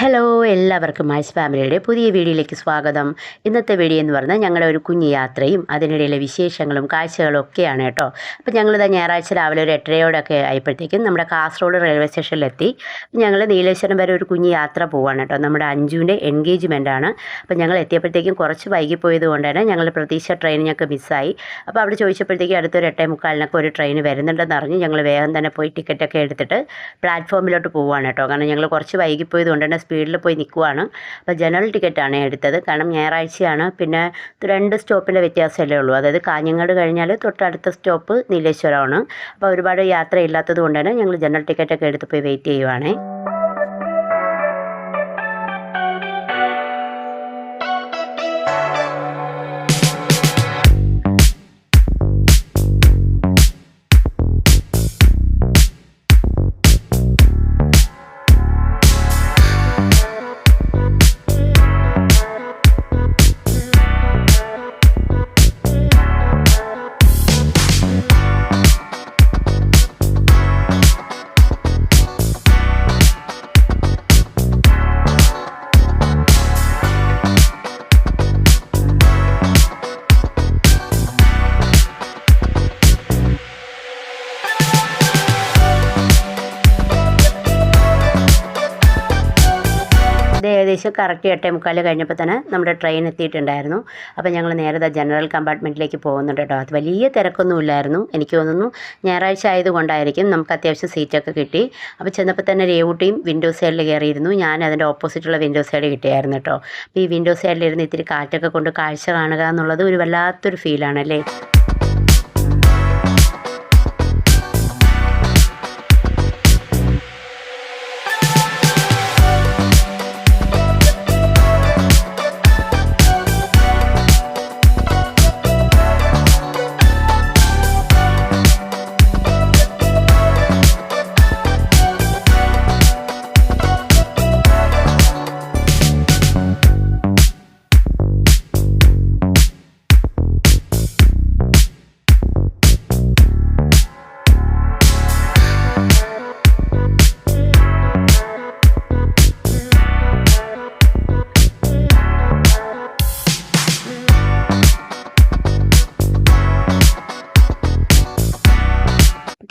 Hello എല്ലാവർക്കും mice ഫാമിലിയുടെ പുതിയ വീഡിയോയിലേക്ക് സ്വാഗതം. ഇന്നത്തെ വീഡിയോ എന്ന് പറഞ്ഞാൽ ഞങ്ങളുടെ ഒരു കുഞ്ഞു യാത്രയും അതിനിടയിലെ വിശേഷങ്ങളും കാഴ്ചകളും ഒക്കെയാണ് കേട്ടോ. അപ്പോൾ ഞങ്ങളിത് ഞായറാഴ്ച രാവിലെ ഒരു എട്ടരയോടൊക്കെ ആയപ്പോഴത്തേക്കും നമ്മുടെ കാസർഗോഡ് റെയിൽവേ സ്റ്റേഷനിലെത്തി ഞങ്ങൾ നീലേശ്വരം വരെ ഒരു കുഞ്ഞു യാത്ര പോവാണ് കേട്ടോ. നമ്മുടെ അഞ്ജുവിന്റെ എൻഗേജ്മെന്റ് ആണ്. അപ്പോൾ ഞങ്ങൾ എത്തിയപ്പോഴത്തേക്കും കുറച്ച് വൈകിപ്പോയത് കൊണ്ട് തന്നെ ഞങ്ങൾ പ്രതീക്ഷ ട്രെയിൻ ഞങ്ങൾക്ക് മിസ്സായി അപ്പോൾ അവിടെ ചോദിച്ചപ്പോഴത്തേക്കും അടുത്തൊരു എട്ടേ മുക്കാലിനൊക്കെ ഒരു ട്രെയിൻ വരുന്നുണ്ടെന്ന് അറിഞ്ഞ് ഞങ്ങൾ വേഗം തന്നെ പോയി ടിക്കറ്റൊക്കെ എടുത്തിട്ട് പ്ലാറ്റ്ഫോമിലോട്ട് പോവുകയാണ് കേട്ടോ. കാരണം ഞങ്ങൾ കുറച്ച് വൈകിപ്പോയത് കൊണ്ട് തന്നെ സ്പീഡിൽ പോയി നിൽക്കുവാണ്. അപ്പോൾ ജനറൽ ടിക്കറ്റാണ് എടുത്തത്. കാരണം ഞായറാഴ്ചയാണ്. പിന്നെ രണ്ട് സ്റ്റോപ്പിന്റെ വ്യത്യാസമല്ലേ ഉള്ളൂ. അതായത് കാഞ്ഞങ്ങാട് കഴിഞ്ഞാൽ തൊട്ടടുത്ത സ്റ്റോപ്പ് നീലേശ്വരമാണ്. അപ്പോൾ ഒരുപാട് യാത്ര ഇല്ലാത്തത് കൊണ്ട് തന്നെ ഞങ്ങൾ ജനറൽ ടിക്കറ്റൊക്കെ എടുത്ത് പോയി വെയിറ്റ് ചെയ്യുവാണേ. ഏകദേശം കറക്റ്റ് എട്ടേ മുക്കാൽ കഴിഞ്ഞപ്പോൾ തന്നെ നമ്മുടെ ട്രെയിൻ എത്തിയിട്ടുണ്ടായിരുന്നു. അപ്പോൾ ഞങ്ങൾ നേരെ ജനറൽ കമ്പാർട്ട്മെന്റിലേക്ക് പോകുന്നുണ്ട് കേട്ടോ. അത് വലിയ തിരക്കൊന്നുമില്ലായിരുന്നു എനിക്ക് തോന്നുന്നു ഞായറാഴ്ച ആയതുകൊണ്ടായിരിക്കും നമുക്ക് അത്യാവശ്യം സീറ്റൊക്കെ കിട്ടി. അപ്പോൾ ചെന്നപ്പോൾ തന്നെ രേവുട്ടിയും വിൻഡോ സൈഡിൽ കയറിയിരുന്നു. ഞാൻ അതിന്റെ ഓപ്പോസിറ്റുള്ള വിൻഡോ സൈഡ് കിട്ടിയായിരുന്നു കേട്ടോ. അപ്പോൾ ഈ വിൻഡോ സൈഡിലിരുന്ന് ഇത്തിരി കാറ്റൊക്കെ കൊണ്ട് കാഴ്ച കാണുക എന്നുള്ളത് ഒരു വല്ലാത്തൊരു ഫീലാണല്ലേ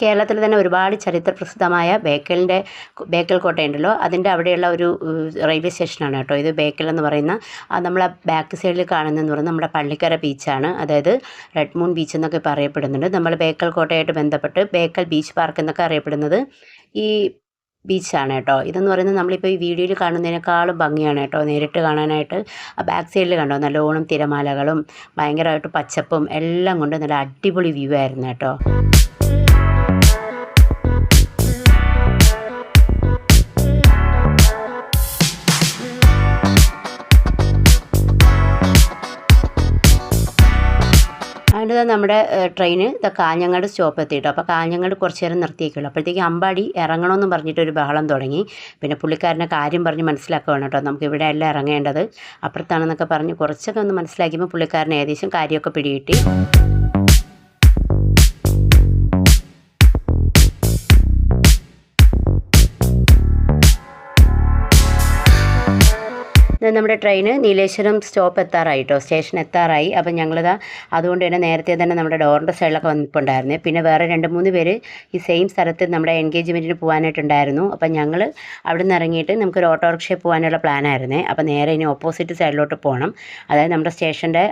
കേരളത്തിൽ തന്നെ ഒരുപാട് ചരിത്ര പ്രസിദ്ധമായ ബേക്കലിന്റെ ബേക്കൽ കോട്ടയുണ്ടല്ലോ. അതിന്റെ അവിടെയുള്ള ഒരു റെയിൽവേ സ്റ്റേഷനാണ് കേട്ടോ. ഇത് ബേക്കൽ എന്ന് പറയുന്ന നമ്മളെ ബാക്ക് സൈഡിൽ കാണുന്നതെന്ന് പറയുന്നത് നമ്മുടെ പള്ളിക്കര ബീച്ചാണ്. അതായത് റെഡ് മൂൺ ബീച്ച് എന്നൊക്കെ പറയപ്പെടുന്നുണ്ട്. നമ്മൾ ബേക്കൽ കോട്ടയായിട്ട് ബന്ധപ്പെട്ട് ബേക്കൽ ബീച്ച് പാർക്ക് എന്നൊക്കെ അറിയപ്പെടുന്നത് ഈ ബീച്ചാണ് കേട്ടോ. ഇതെന്ന് പറയുന്നത് നമ്മളിപ്പോൾ ഈ വീഡിയോയിൽ കാണുന്നതിനേക്കാളും ഭംഗിയാണ് കേട്ടോ. നേരിട്ട് കാണാനായിട്ട് ആ ബാക്ക് സൈഡിൽ കണ്ടോ? നല്ലോണം തിരമാലകളും ഭയങ്കരമായിട്ട് പച്ചപ്പും എല്ലാം കൊണ്ട് നല്ല അടിപൊളി വ്യൂ ആയിരുന്നു കേട്ടോ. അതിന്റെ നമ്മുടെ ട്രെയിൻ ഇത് കാഞ്ഞങ്ങാട് സ്റ്റോപ്പ് എത്തിയിട്ടോ. അപ്പോൾ കാഞ്ഞങ്ങാട് കുറച്ച് നേരം നിർത്തിയേക്കുള്ളൂ. അപ്പോഴത്തേക്ക് അമ്പാടി ഇറങ്ങണമെന്ന് പറഞ്ഞിട്ട് ഒരു ബഹളം തുടങ്ങി. പിന്നെ പുള്ളിക്കാരനെ കാര്യം പറഞ്ഞ് മനസ്സിലാക്കുകയാണ് കേട്ടോ. നമുക്ക് ഇവിടെ അല്ല ഇറങ്ങേണ്ടത്. അപ്പുറത്താണെന്നൊക്കെ പറഞ്ഞ് കുറച്ചൊക്കെ ഒന്ന് മനസ്സിലാക്കിയപ്പോൾ പുള്ളിക്കാരൻ ഏകദേശം കാര്യമൊക്കെ പിടികിട്ടി. നമ്മുടെ ട്രെയിന് നീലേശ്വരം സ്റ്റോപ്പ് എത്താറായി കേട്ടോ സ്റ്റേഷൻ എത്താറായി. അപ്പം ഞങ്ങളിതാ അതുകൊണ്ട് തന്നെ നേരത്തെ തന്നെ നമ്മുടെ ഡോറിന്റെ സൈഡിലൊക്കെ വന്നിട്ടുണ്ടായിരുന്നേ. പിന്നെ വേറെ രണ്ട് മൂന്ന് പേര് ഈ സെയിം സ്ഥലത്ത് നമ്മുടെ എൻഗേജ്മെന്റിന് പോകാനായിട്ടുണ്ടായിരുന്നു. അപ്പം ഞങ്ങൾ അവിടെ നിന്ന് ഇറങ്ങിയിട്ട് നമുക്കൊരു ഓട്ടോറിക്ഷയിൽ പോകാനുള്ള പ്ലാനായിരുന്നേ. അപ്പം നേരെ ഇനി ഓപ്പോസിറ്റ് സൈഡിലോട്ട് പോകണം. അതായത് നമ്മുടെ സ്റ്റേഷന്റെ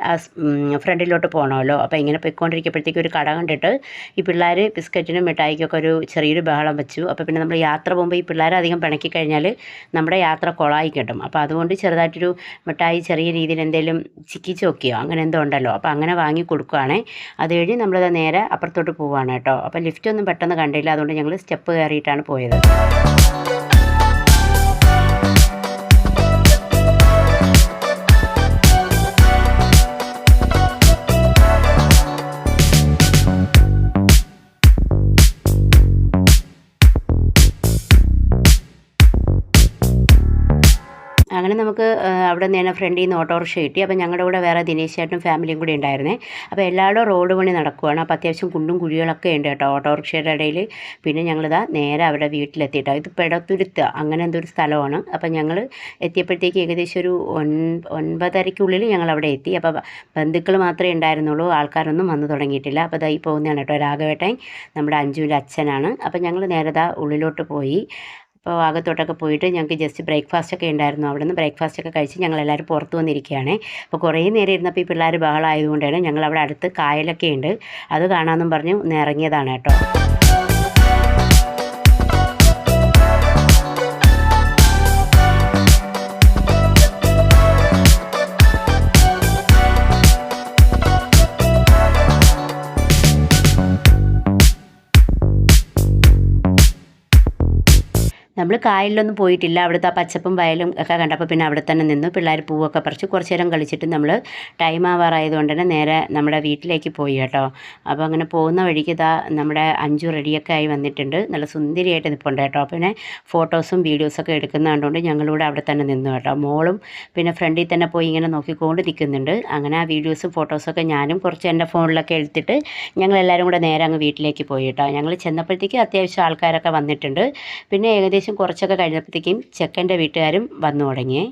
ഫ്രണ്ടിലോട്ട് പോകണമല്ലോ. അപ്പോൾ ഇങ്ങനെ പോയിക്കൊണ്ടിരിക്കുമ്പോഴത്തേക്ക് ഒരു കട കണ്ടിട്ട് ഈ പിള്ളേർ ബിസ്ക്കറ്റിനും മിഠായിക്കൊക്കെ ഒരു ചെറിയൊരു ബഹളം വെച്ചു. അപ്പോൾ പിന്നെ നമ്മൾ യാത്ര പോകുമ്പോൾ ഈ പിള്ളേരെ അധികം പിണക്കി കഴിഞ്ഞാൽ നമ്മുടെ യാത്ര കൊളായി കിട്ടും. അപ്പോൾ അതുകൊണ്ട് ചെറുതായിട്ടൊരു മിഠായി ചെറിയ രീതിയിൽ എന്തെങ്കിലും ചിക്കി ചോക്കിയോ അങ്ങനെ എന്തോ ഉണ്ടല്ലോ. അപ്പോൾ അങ്ങനെ വാങ്ങി കൊടുക്കുവാണേ. അത് കഴിഞ്ഞ് നമ്മളത് നേരെ അപ്പുറത്തോട്ട് പോവുകയാണ് കേട്ടോ. അപ്പോൾ ലിഫ്റ്റ് ഒന്നും പെട്ടെന്ന് കണ്ടില്ല. അതുകൊണ്ട് ഞങ്ങൾ സ്റ്റെപ്പ് കയറിയിട്ടാണ് പോയത്. അവിടെ നിന്ന് ഫ്രണ്ടിൽ നിന്ന് ഓട്ടോറിക്ഷ കിട്ടി. അപ്പോൾ ഞങ്ങളുടെ കൂടെ വേറെ ദിനേശ് ചേട്ടനും ഫാമിലിയും കൂടി ഉണ്ടായിരുന്നേ. അപ്പോൾ എല്ലാവരും റോഡ് പണി നടക്കുവാണ്. അപ്പോൾ അത്യാവശ്യം കുണ്ടും കുഴികളൊക്കെ ഉണ്ട് കേട്ടോ ഓട്ടോറിക്ഷയുടെ ഇടയിൽ. പിന്നെ ഞങ്ങളിതാ നേരെ അവിടെ വീട്ടിലെത്തിയിട്ടോ. ഇത് പെടത്തുരുത്ത് അങ്ങനെ എന്തൊരു സ്ഥലമാണ്. അപ്പോൾ ഞങ്ങൾ എത്തിയപ്പോഴത്തേക്ക് ഏകദേശം ഒരു ഒൻ ഒൻപതരയ്ക്കുള്ളിൽ ഞങ്ങൾ അവിടെ എത്തി. അപ്പോൾ ബന്ധുക്കൾ മാത്രമേ ഉണ്ടായിരുന്നുള്ളൂ. ആൾക്കാരൊന്നും വന്നു തുടങ്ങിയിട്ടില്ല. അപ്പോൾ ഇതായി പോകുന്നതാണ് കേട്ടോ രാഘവേട്ടൻ. നമ്മുടെ അഞ്ജുവിന്റെ അച്ഛനാണ്. അപ്പോൾ ഞങ്ങൾ നേരെ ദാ ഉള്ളിലോട്ട് പോയി. അപ്പോൾ ഭാഗത്തോട്ടൊക്കെ പോയിട്ട് ഞങ്ങൾക്ക് ജസ്റ്റ് ബ്രേക്ക്ഫാസ്റ്റ് ഒക്കെ ഉണ്ടായിരുന്നു. അവിടെ നിന്ന് ബ്രേക്ക്ഫാസ്റ്റ് ഒക്കെ കഴിച്ച് ഞങ്ങൾ എല്ലാവരും പുറത്ത് വന്നിരിക്കുകയാണ്. അപ്പോൾ കുറേ നേരം ഇരുന്നപ്പോൾ ഈ പിള്ളേർ ബഹളമായതുകൊണ്ടാണ് ഞങ്ങൾ അവിടെ അടുത്ത് കായലൊക്കെ ഉണ്ട്. അത് കാണാമെന്നും പറഞ്ഞു ഇറങ്ങിയതാണ് കേട്ടോ. നമ്മൾ കായലിലൊന്നും പോയിട്ടില്ല. അവിടുത്തെ ആ പച്ചപ്പും വയലും ഒക്കെ കണ്ടപ്പോൾ പിന്നെ അവിടെ തന്നെ നിന്നു. പിള്ളേർ പൂവൊക്കെ പറിച്ച്. കുറച്ച് നേരം കളിച്ചിട്ട് നമ്മൾ ടൈം ആവാറായതുകൊണ്ട് തന്നെ നേരെ നമ്മുടെ വീട്ടിലേക്ക് പോയി കേട്ടോ. അപ്പോൾ അങ്ങനെ പോകുന്ന വഴിക്ക് ഇതാ നമ്മുടെ അഞ്ചു റെഡിയൊക്കെ ആയി വന്നിട്ടുണ്ട്. നല്ല സുന്ദരിയായിട്ട് നിൽപ്പുണ്ട് കേട്ടോ. പിന്നെ ഫോട്ടോസും വീഡിയോസൊക്കെ എടുക്കുന്ന കണ്ടുകൊണ്ട് ഞങ്ങളിവിടെ അവിടെ തന്നെ നിന്നു കേട്ടോ. മോളും പിന്നെ ഫ്രണ്ടിൽ തന്നെ പോയി ഇങ്ങനെ നോക്കിക്കൊണ്ട് നിൽക്കുന്നുണ്ട്. അങ്ങനെ ആ വീഡിയോസും ഫോട്ടോസൊക്കെ ഞാനും കുറച്ച് എന്റെ ഫോണിലൊക്കെ എടുത്തിട്ട് ഞങ്ങളെല്ലാവരും കൂടെ നേരെ അങ്ങ് വീട്ടിലേക്ക് പോയി കേട്ടോ. ഞങ്ങൾ ചെന്നപ്പോഴത്തേക്ക് അത്യാവശ്യം ആൾക്കാരൊക്കെ വന്നിട്ടുണ്ട്. പിന്നെ ഏകദേശം കുറച്ചൊക്കെ കഴിഞ്ഞപ്പോഴത്തേക്കും ചെക്കന്റെ വീട്ടുകാരും വന്നു തുടങ്ങി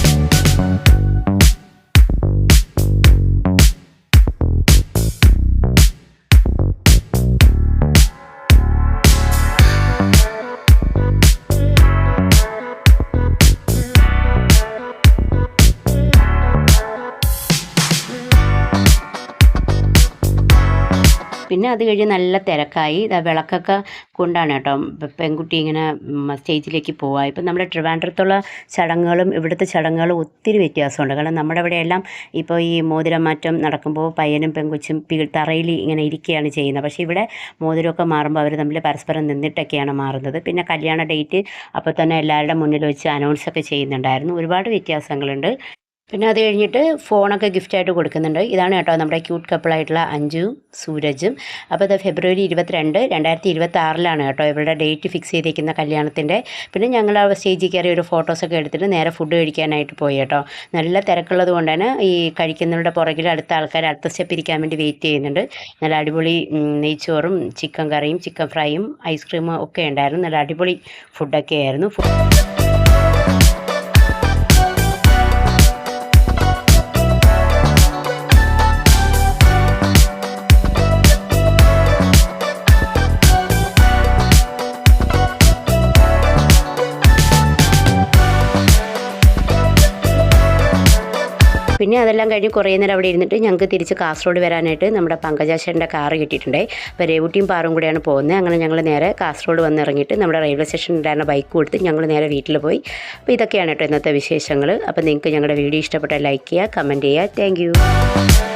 പിന്നെ അത് കഴിഞ്ഞ് നല്ല തിരക്കായി. വിളക്കൊക്കെ കൊണ്ടാണ് കേട്ടോ പെൺകുട്ടി ഇങ്ങനെ സ്റ്റേജിലേക്ക് പോവുക. ഇപ്പം നമ്മുടെ ട്രിവാൻഡ്രത്തുള്ള ചടങ്ങുകളും ഇവിടുത്തെ ചടങ്ങുകളും ഒത്തിരി വ്യത്യാസമുണ്ട്. കാരണം നമ്മുടെ ഇവിടെയെല്ലാം ഇപ്പോൾ ഈ മോതിരമാറ്റം നടക്കുമ്പോൾ പയ്യനും പെൺകൊച്ചും തറയിൽ ഇങ്ങനെ ഇരിക്കുകയാണ് ചെയ്യുന്നത്. പക്ഷേ ഇവിടെ മോതിരമൊക്കെ മാറുമ്പോൾ അവർ തമ്മിൽ പരസ്പരം നിന്നിട്ടൊക്കെയാണ് മാറുന്നത്. പിന്നെ കല്യാണ ഡേറ്റ് അപ്പോൾ തന്നെ എല്ലാവരുടെ മുന്നിൽ വെച്ച് അനൗൺസൊക്കെ ചെയ്യുന്നുണ്ടായിരുന്നു. ഒരുപാട് വ്യത്യാസങ്ങളുണ്ട്. പിന്നെ അത് കഴിഞ്ഞിട്ട് ഫോണൊക്കെ ഗിഫ്റ്റായിട്ട് കൊടുക്കുന്നുണ്ട്. ഇതാണ് കേട്ടോ നമ്മുടെ ക്യൂട്ട് കപ്പിളായിട്ടുള്ള അഞ്ജുവും സൂരജും. അപ്പോൾ ഇത് ഫെബ്രുവരി ഇരുപത്തിരണ്ട് രണ്ടായിരത്തി ഇരുപത്തി ആറിലാണ് കേട്ടോ ഇവരുടെ ഡേറ്റ് ഫിക്സ് ചെയ്തിരിക്കുന്ന കല്യാണത്തിന്റെ. പിന്നെ ഞങ്ങൾ ആ സ്റ്റേജിൽ കയറി ഒരു ഫോട്ടോസൊക്കെ എടുത്തിട്ട് നേരെ ഫുഡ് കഴിക്കാനായിട്ട് പോയി കേട്ടോ. നല്ല തിരക്കുള്ളത് കൊണ്ട് തന്നെ ഈ കഴിക്കുന്നവരുടെ പുറകിൽ അടുത്ത ആൾക്കാർ അടുത്ത സ്റ്റെപ്പ് ഇരിക്കാൻ വേണ്ടി വെയിറ്റ് ചെയ്യുന്നുണ്ട്. നല്ല അടിപൊളി നെയ്ച്ചോറും ചിക്കൻ കറിയും ചിക്കൻ ഫ്രൈയും ഐസ്ക്രീമും ഒക്കെ ഉണ്ടായിരുന്നു. നല്ല അടിപൊളി ഫുഡൊക്കെ ആയിരുന്നു. പിന്നെ അതെല്ലാം കഴിഞ്ഞ് കുറേ നേരം അവിടെ ഇരുന്നിട്ട് ഞങ്ങൾക്ക് തിരിച്ച് കാസർഗോഡ് വരാനായിട്ട് നമ്മുടെ പങ്കജാശേന്റെ കാറ് കിട്ടിയിട്ടുണ്ടായി അപ്പോൾ രേവുട്ടിയും പാറും കൂടെയാണ് പോകുന്നത്. അങ്ങനെ ഞങ്ങൾ നേരെ കാസർഗോഡ് വന്നിറങ്ങിയിട്ട് നമ്മുടെ റെയിൽവേ സ്റ്റേഷനിലാണ് ബൈക്ക് കൊടുത്ത് ഞങ്ങൾ നേരെ വീട്ടിൽ പോയി. അപ്പോൾ ഇതൊക്കെയാണ് കേട്ടോ ഇന്നത്തെ വിശേഷങ്ങൾ. അപ്പോൾ നിങ്ങൾക്ക് ഞങ്ങളുടെ വീഡിയോ ഇഷ്ടപ്പെട്ടാൽ ലൈക്ക് ചെയ്യുക കമന്റ് ചെയ്യുക. താങ്ക്